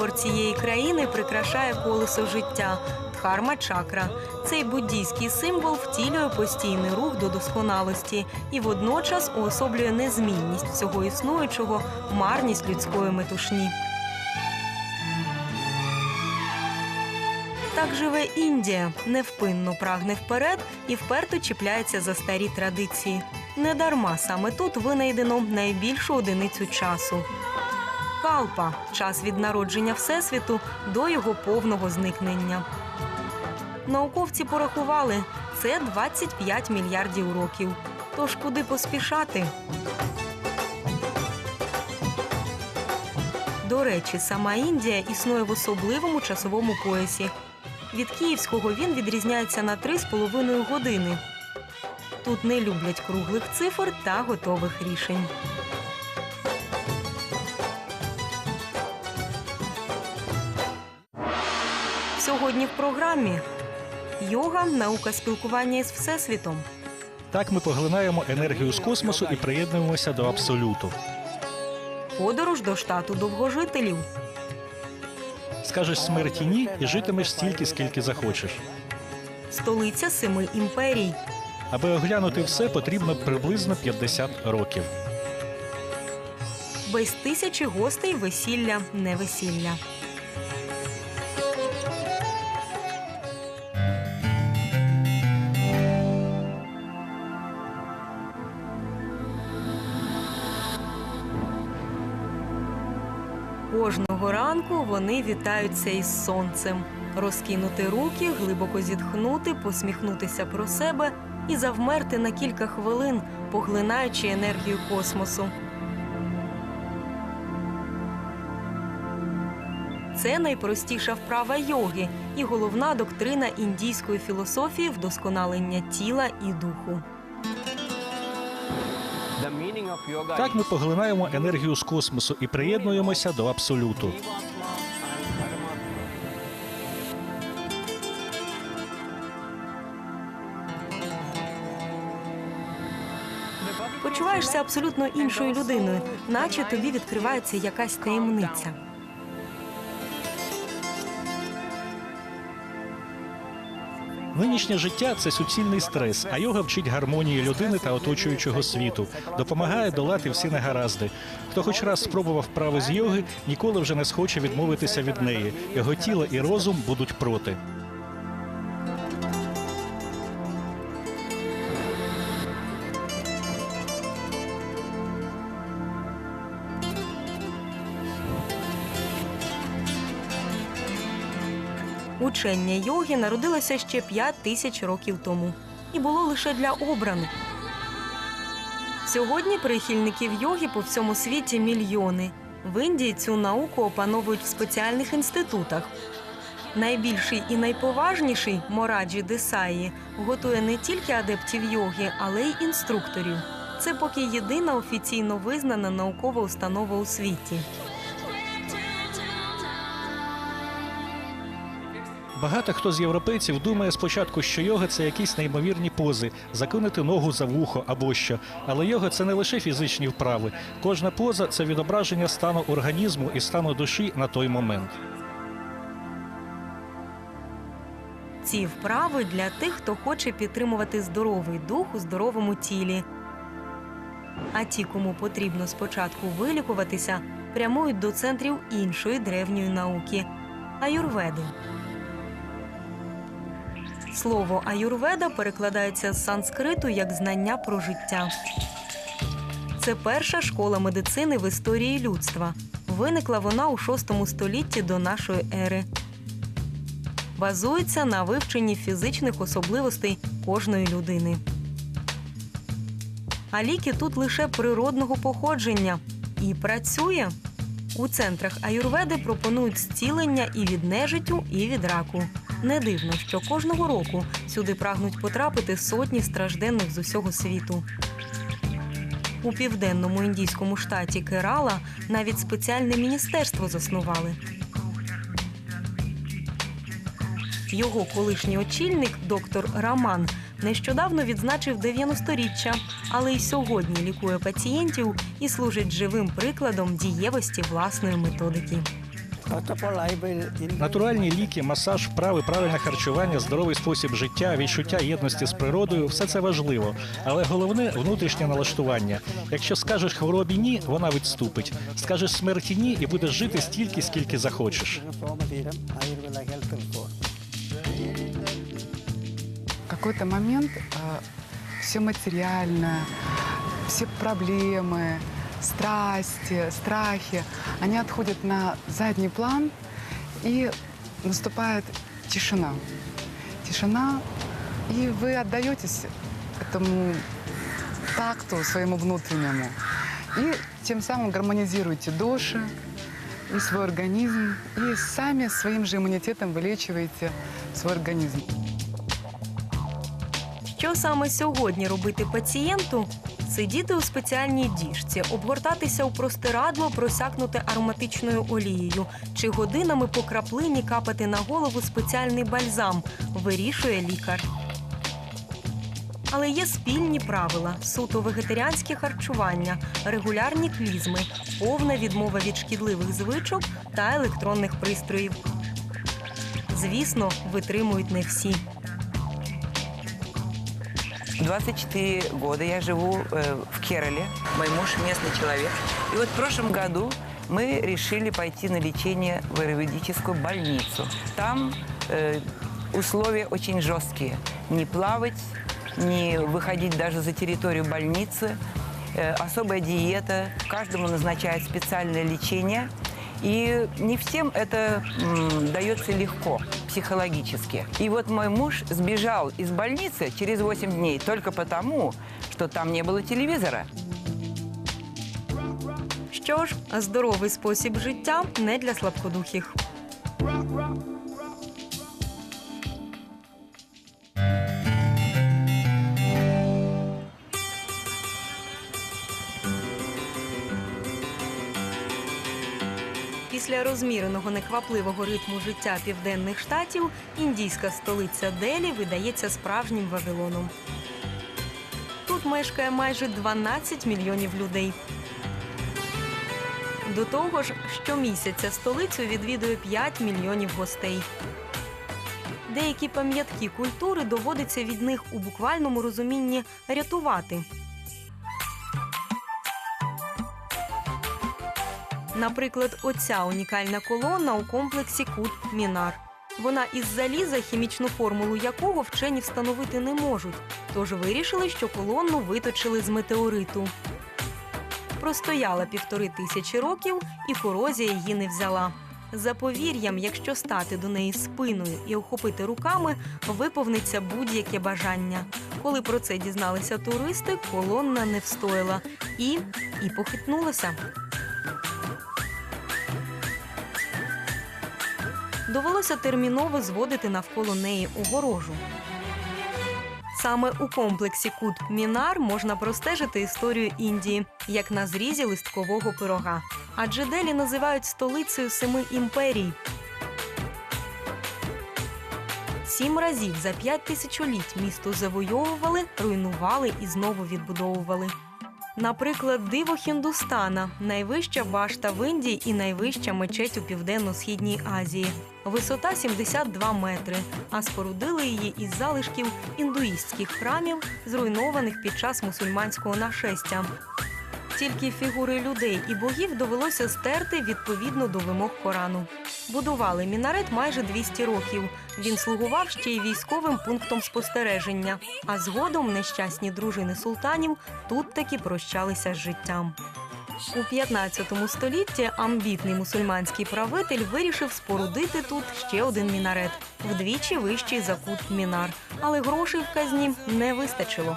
Прапор цієї країни прикрашає колесо життя. Дхарма чакра. Цей буддійський символ втілює постійний рух до досконалості і водночас уособлює незмінність всього існуючого, марність людської метушні. Так живе Індія, невпинно прагне вперед і вперто чіпляється за старі традиції. Недарма саме тут винайдено найбільшу одиницю часу. Калпа час від народження Всесвіту до його повного зникнення. Науковці порахували це 25 мільярдів років. Тож куди поспішати? До речі, сама Індія існує в особливому часовому поясі. Від київського він відрізняється на 3,5 години. Тут не люблять круглих цифр та готових рішень. Сьогодні в програмі йога, наука спілкування із всесвітом. Так ми поглинаємо енергію з космосу і приєднуємося до абсолюту. Подорож до штату довгожителів. Скажеш смерті ні і житимеш стільки, скільки захочеш. Столиця семи імперій. Аби оглянути все, потрібно приблизно 50 років. Без тисячі гостей весілля не Кожного ранку вони вітаються із сонцем. Розкинути руки, глибоко зітхнути, посміхнутися про себе і завмерти на кілька хвилин, поглинаючи енергію космосу. Це найпростіша вправа йоги і головна доктрина індійської філософії вдосконалення тіла і духу. Так ми поглинаємо енергію з космосу і приєднуємося до абсолюту. Почуваєшся абсолютно іншою людиною, наче тобі відкривається якась таємниця. Нинішнє життя це суцільний стрес, а йога вчить гармонії людини та оточуючого світу, допомагає долати всі негаразди. Хто хоч раз спробував вправи з йоги, ніколи вже не схоче відмовитися від неї. Його тіло і розум будуть проти. Учення йоги народилося ще 5 тисяч років тому і було лише для обраних. Сьогодні прихильників йоги по всьому світі мільйони. В Індії цю науку опановують в спеціальних інститутах. Найбільший і найповажніший Мораджі Десаї готує не тільки адептів йоги, але й інструкторів. Це поки єдина офіційно визнана наукова установа у світі. Багато хто з європейців думає спочатку, що йога це якісь неймовірні пози, закинути ногу за вухо або що. Але йога це не лише фізичні вправи. Кожна поза це відображення стану організму і стану душі на той момент. Ці вправи для тих, хто хоче підтримувати здоровий дух у здоровому тілі. А ті, кому потрібно спочатку вилікуватися, прямують до центрів іншої древньої науки аюрведи. Слово аюрведа перекладається з санскриту як знання про життя. Це перша школа медицини в історії людства. Виникла вона у VI столітті до нашої ери базується на вивченні фізичних особливостей кожної людини. А ліки тут лише природного походження і працює. У центрах аюрведи пропонують зцілення і від нежиттю, і від раку. Не дивно, що кожного року сюди прагнуть потрапити сотні стражденних з усього світу. У південному індійському штаті Керала навіть спеціальне міністерство заснували. Його колишній очільник, доктор Раман, нещодавно відзначив 90-річчя, але й сьогодні лікує пацієнтів і служить живим прикладом дієвості власної методики. Натуральні ліки, масаж, вправи, правильне харчування, здоровий спосіб життя, відчуття єдності з природою все це важливо. Але головне внутрішнє налаштування. Якщо скажеш хворобі ні, вона відступить. Скажеш смерті ні, і будеш жити стільки, скільки захочеш. В какой-то момент все материальное, все проблемы, страсти, страхи, они отходят на задний план, и наступает тишина. Тишина, и вы отдаетесь этому такту своему внутреннему. И тем самым гармонизируете души и свой организм, и сами своим же иммунитетом вылечиваете свой организм. Що саме сьогодні робити пацієнту? Сидіти у спеціальній діжці, обгортатися у простирадло, просякнути ароматичною олією, чи годинами по краплині капати на голову спеціальний бальзам, вирішує лікар. Але є спільні правила: суто вегетаріанське харчування, регулярні клізми, повна відмова від шкідливих звичок та електронних пристроїв. Звісно, витримують не всі. 24 года я живу э, в Кероле. Мой муж местный человек. И вот в прошлом году мы решили пойти на лечение в аэроведическую больницу. Там э, условия очень жесткие. Не плавать, не выходить даже за территорию больницы. Э, особая диета. Каждому назначают специальное лечение. И не всем это м, дается легко психологически. И вот мой муж сбежал из больницы через 8 дней только потому, что там не было телевизора. Що ж, здоровий спосіб життя не для слабкодухих. Після розміреного неквапливого ритму життя південних штатів індійська столиця Делі видається справжнім Вавилоном. Тут мешкає майже 12 мільйонів людей. До того ж, щомісяця столицю відвідує 5 мільйонів гостей. Деякі пам'ятки культури доводиться від них у буквальному розумінні рятувати. Наприклад, оця унікальна колона у комплексі Кут Мінар. Вона із заліза, хімічну формулу якого вчені встановити не можуть. Тож вирішили, що колонну виточили з метеориту. Простояла півтори тисячі років, і корозія її не взяла. За повір'ям, якщо стати до неї спиною і охопити руками, виповниться будь-яке бажання. Коли про це дізналися туристи, колонна не встояла і, і похитнулася. Довелося терміново зводити навколо неї огорожу. Саме у комплексі Кут Мінар можна простежити історію Індії, як на зрізі листкового пирога. Адже Делі називають столицею семи імперій. Сім разів за п'ять тисячоліть місто завойовували, руйнували і знову відбудовували. Наприклад, диво Хіндустана найвища башта в Індії і найвища мечеть у південно-східній Азії. Висота 72 метри, а спорудили її із залишків індуїстських храмів, зруйнованих під час мусульманського нашестя. Тільки фігури людей і богів довелося стерти відповідно до вимог Корану. Будували мінарет майже 200 років. Він слугував ще й військовим пунктом спостереження. А згодом нещасні дружини султанів тут таки прощалися з життям. У 15 столітті амбітний мусульманський правитель вирішив спорудити тут ще один мінарет, вдвічі вищий за кут мінар. Але грошей в казні не вистачило.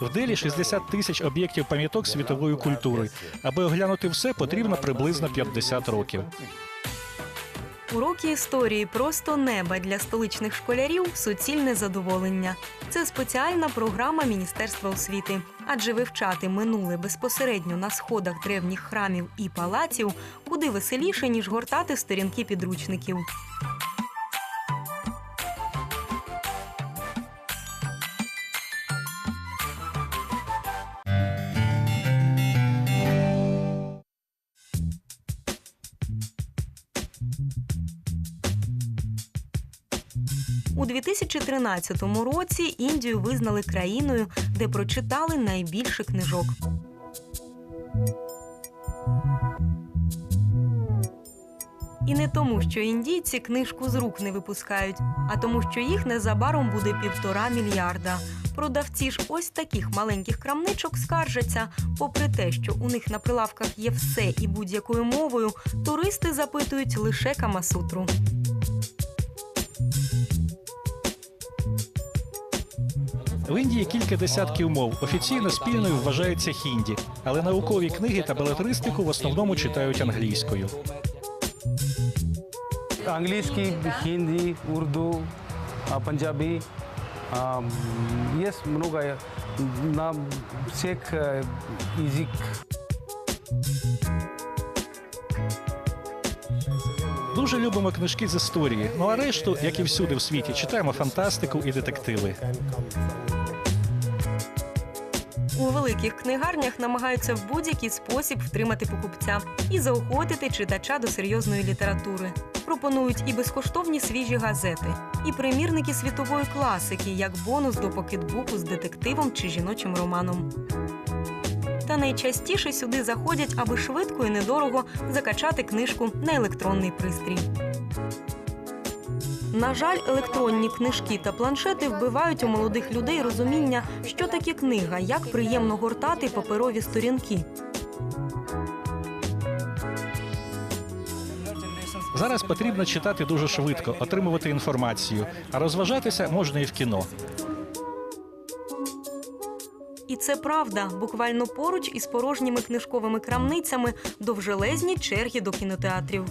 В Делі 60 тисяч об'єктів пам'яток світової культури. Аби оглянути все, потрібно приблизно 50 років. Уроки історії просто неба для столичних школярів суцільне задоволення. Це спеціальна програма Міністерства освіти, адже вивчати минуле безпосередньо на сходах древніх храмів і палаців куди веселіше ніж гортати сторінки підручників. У 2013 році Індію визнали країною, де прочитали найбільше книжок. І не тому, що індійці книжку з рук не випускають, а тому, що їх незабаром буде півтора мільярда. Продавці ж ось таких маленьких крамничок скаржаться. Попри те, що у них на прилавках є все і будь-якою мовою, туристи запитують лише камасутру. В Індії кілька десятків мов. Офіційно спільною вважається хінді, але наукові книги та белетристику в основному читають англійською. английский, хинди, урду, м, Есть много на всех э, язык. Дуже любимо книжки з історії. Ну а решту, як і всюди в світі, читаємо фантастику і детективи. У великих книгарнях намагаються в будь-який спосіб втримати покупця і заохотити читача до серйозної літератури. Пропонують і безкоштовні свіжі газети, і примірники світової класики, як бонус до покетбуку з детективом чи жіночим романом. Та найчастіше сюди заходять, аби швидко і недорого закачати книжку на електронний пристрій. На жаль, електронні книжки та планшети вбивають у молодих людей розуміння, що таке книга, як приємно гортати паперові сторінки. Зараз потрібно читати дуже швидко, отримувати інформацію, а розважатися можна і в кіно. І це правда. Буквально поруч із порожніми книжковими крамницями довжелезні черги до кінотеатрів.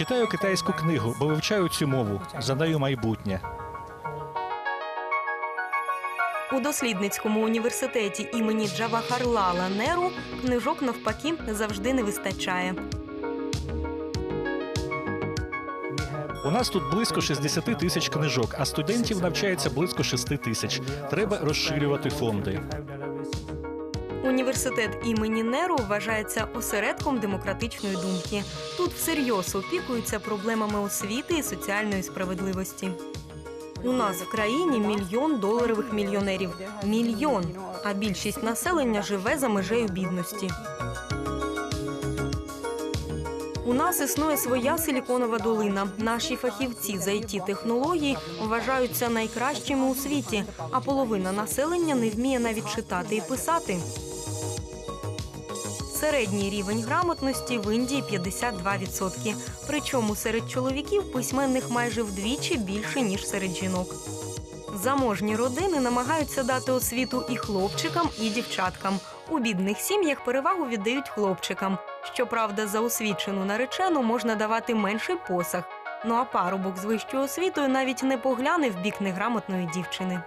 Читаю китайську книгу, бо вивчаю цю мову. За нею майбутнє. У дослідницькому університеті імені Джавахарлала Неру книжок навпаки завжди не вистачає. У нас тут близько 60 тисяч книжок, а студентів навчається близько 6 тисяч. Треба розширювати фонди. Університет імені Неру вважається осередком демократичної думки. Тут всерйоз опікуються проблемами освіти і соціальної справедливості. У нас в країні мільйон доларових мільйонерів. Мільйон. А більшість населення живе за межею бідності. У нас існує своя силіконова долина. Наші фахівці з it технологій вважаються найкращими у світі, а половина населення не вміє навіть читати і писати. Середній рівень грамотності в Індії 52%. Причому серед чоловіків письменних майже вдвічі більше ніж серед жінок. Заможні родини намагаються дати освіту і хлопчикам, і дівчаткам. У бідних сім'ях перевагу віддають хлопчикам. Щоправда, за освічену наречену можна давати менший посаг. Ну а парубок з вищою освітою навіть не погляне в бік неграмотної дівчини.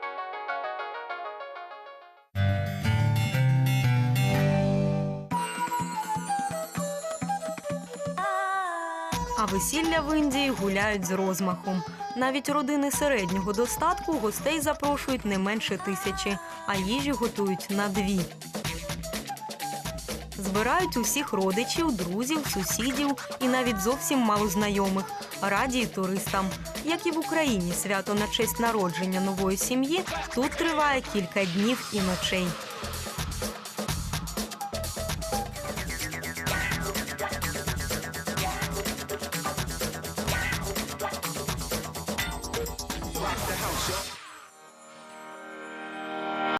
Весілля в Індії гуляють з розмахом. Навіть родини середнього достатку гостей запрошують не менше тисячі, а їжі готують на дві. Збирають усіх родичів, друзів, сусідів і навіть зовсім мало знайомих. Раді й туристам. Як і в Україні, свято на честь народження нової сім'ї тут триває кілька днів і ночей.